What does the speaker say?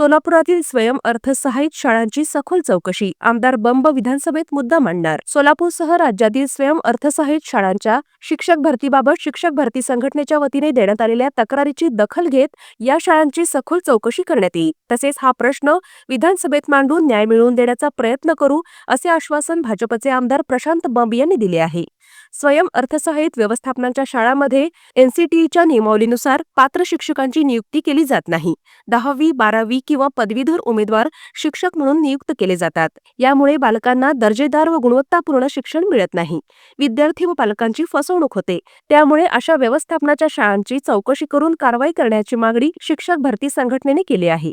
सोलापुरातील स्वयं अर्थसहाय्यित शाळांची सखोल चौकशी आमदार बंब विधानसभेत मुद्दा मांडणार. सोलापूरसह राज्यातील स्वयं अर्थसहाय्यित शाळांच्या शिक्षक भरतीबाबत शिक्षक भरती संघटनेच्या वतीने देण्यात आलेल्या तक्रारीची दखल घेत या शाळांची सखोल चौकशी करण्यात येईल. तसेच हा प्रश्न विधानसभेत मांडून न्याय मिळवून देण्याचा प्रयत्न करू असे आश्वासन भाजपचे आमदार प्रशांत बंब यांनी दिले आहे. स्वयं अर्थसहाय्यित व्यवस्थापनाच्या शाळांमध्ये एनसीटीईच्या नियमावलीनुसार पात्र शिक्षकांची नियुक्ती केली जात नाही. दहावी बारावी किंवा पदवीधर उमेदवार शिक्षक म्हणून नियुक्त केले जातात. यामुळे बालकांना दर्जेदार व गुणवत्तापूर्ण शिक्षण मिळत नाही. विद्यार्थी व पालकांची फसवणूक होते. त्यामुळे अशा व्यवस्थापनाच्या शाळांची चौकशी करून कारवाई करण्याची मागणी शिक्षक भरती संघटनेने केली आहे.